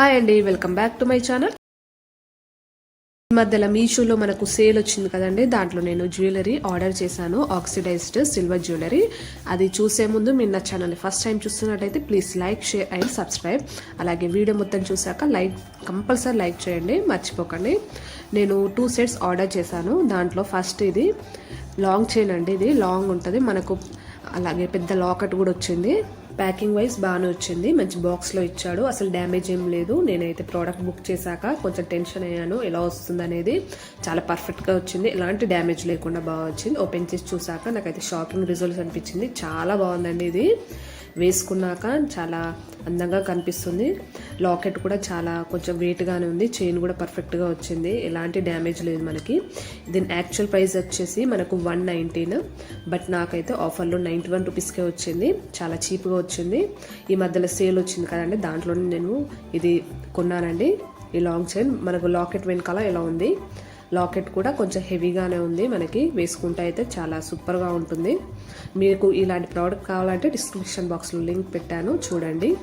Hi అండి welcome back to my channel ఈ మధ్యలో మీషోలో మనకు సేల్ వచ్చింది కదండి దాంట్లో నేను జ్యువెలరీ ఆర్డర్ చేశాను ఆక్సిడైజ్డ్ సిల్వర్ జ్యువెలరీ అది చూసే ముందు మీరు నా ఛానల్ ఫస్ట్ టైం చూస్తున్నట్టయితే please like share and subscribe అలాగే వీడియో మొత్తం చూశాక లైక్ కంపల్సరీ లైక్ చేయండి మర్చిపోకండి. నేను టూ సెట్స్ ఆర్డర్ చేశాను దాంట్లో ఫస్ట్ ఇది లాంగ్ చైన్ అండి ఇది లాంగ్ ఉంటుంది. మనకు అలాగే పెద్ద లాకెట్ కూడా వచ్చింది. ప్యాకింగ్ వైజ్ బాగానే వచ్చింది. మంచి బాక్స్లో ఇచ్చాడు. అసలు డ్యామేజ్ ఏం లేదు. నేనైతే ప్రోడక్ట్ బుక్ చేశాక కొంచెం టెన్షన్ అయ్యాను. ఎలా వస్తుంది అనేది చాలా పర్ఫెక్ట్గా వచ్చింది. ఎలాంటి డ్యామేజ్ లేకుండా బాగా వచ్చింది. ఓపెన్ చేసి చూసాక నాకైతే షాకింగ్ రిజల్ట్స్ అనిపించింది. చాలా బాగుందండి ఇది. వేసుకున్నాక చాలా అందంగా కనిపిస్తుంది. లాకెట్ కూడా చాలా కొంచెం వెయిట్గానే ఉంది. చైన్ కూడా పర్ఫెక్ట్గా వచ్చింది. ఎలాంటి డ్యామేజ్ లేదు మనకి. దీని యాక్చువల్ ప్రైస్ వచ్చేసి మనకు వన్ నైంటీన్ బట్ నాకైతే ఆఫర్లో నైంటీ వన్ రూపీస్కే వచ్చింది. చాలా చీప్గా వచ్చింది. ఈ మధ్యలో సేల్ వచ్చింది కదండి. దాంట్లోనే నేను ఇది కొన్నానండి. ఈ లాంగ్ చైన్ మనకు లాకెట్ వెనకాల ఇలా ఉంది? లాకెట్ కూడా కొంచెం హెవీగానే ఉంది. మనకి వేసుకుంటే అయితే చాలా సూపర్గా ఉంటుంది. మీకు ఇలాంటి ప్రోడక్ట్ కావాలంటే డిస్క్రిప్షన్ బాక్స్లో లింక్ పెట్టాను. చూడండి.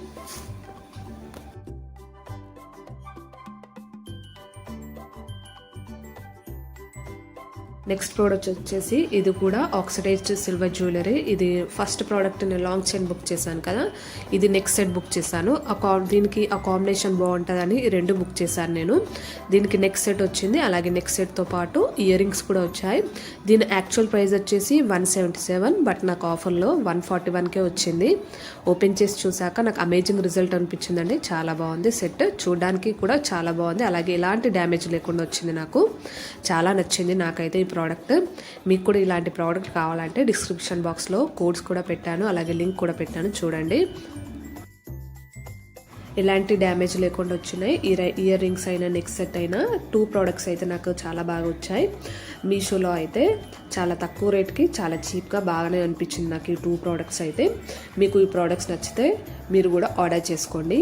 నెక్స్ట్ ప్రోడక్ట్ వచ్చేసి ఇది కూడా ఆక్సిడైజ్డ్ సిల్వర్ జ్యువెలరీ ఇది ఫస్ట్ ప్రోడక్ట్ నేను లాంగ్ చైన్ బుక్ చేశాను కదా. ఇది నెక్స్ట్ సెట్ బుక్ చేశాను. దీనికి ఆ కాంబినేషన్ బాగుంటుందని రెండు బుక్ చేశాను నేను. దీనికి నెక్స్ట్ సెట్ వచ్చింది. అలాగే నెక్స్ట్ సెట్తో పాటు ఇయర్ రింగ్స్ కూడా వచ్చాయి. దీని యాక్చువల్ ప్రైస్ వచ్చేసి వన్ సెవెంటీ సెవెన్ బట్ నాకు ఆఫర్లో వన్ ఫార్టీ వన్కే వచ్చింది. ఓపెన్ చేసి చూశాక నాకు అమేజింగ్ రిజల్ట్ అనిపించిందండి. చాలా బాగుంది సెట్ చూడడానికి కూడా చాలా బాగుంది. అలాగే ఎలాంటి డ్యామేజ్ లేకుండా వచ్చింది నాకు. చాలా నచ్చింది నాకైతే ఈ ప్రోడక్ట్ మీకు కూడా ఇలాంటి ప్రోడక్ట్ కావాలంటే డిస్క్రిప్షన్ బాక్స్లో కోడ్స్ కూడా పెట్టాను అలాగే లింక్ కూడా పెట్టాను చూడండి. ఎలాంటి డ్యామేజ్ లేకుండా వచ్చినాయి. ఇయర్ రింగ్స్ అయినా నెక్ సెట్ అయినా టూ ప్రోడక్ట్స్ అయితే నాకు చాలా బాగా వచ్చాయి. మీషోలో అయితే చాలా తక్కువ రేట్కి చాలా చీప్గా బాగానే అనిపించింది నాకు ఈ టూ ప్రోడక్ట్స్ అయితే. మీకు ఈ ప్రోడక్ట్స్ నచ్చితే మీరు కూడా ఆర్డర్ చేసుకోండి.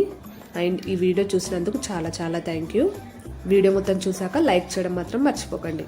అండ్ ఈ వీడియో చూసినందుకు చాలా చాలా థ్యాంక్ యూ వీడియో మొత్తం చూసాక లైక్ చేయడం మాత్రం మర్చిపోకండి.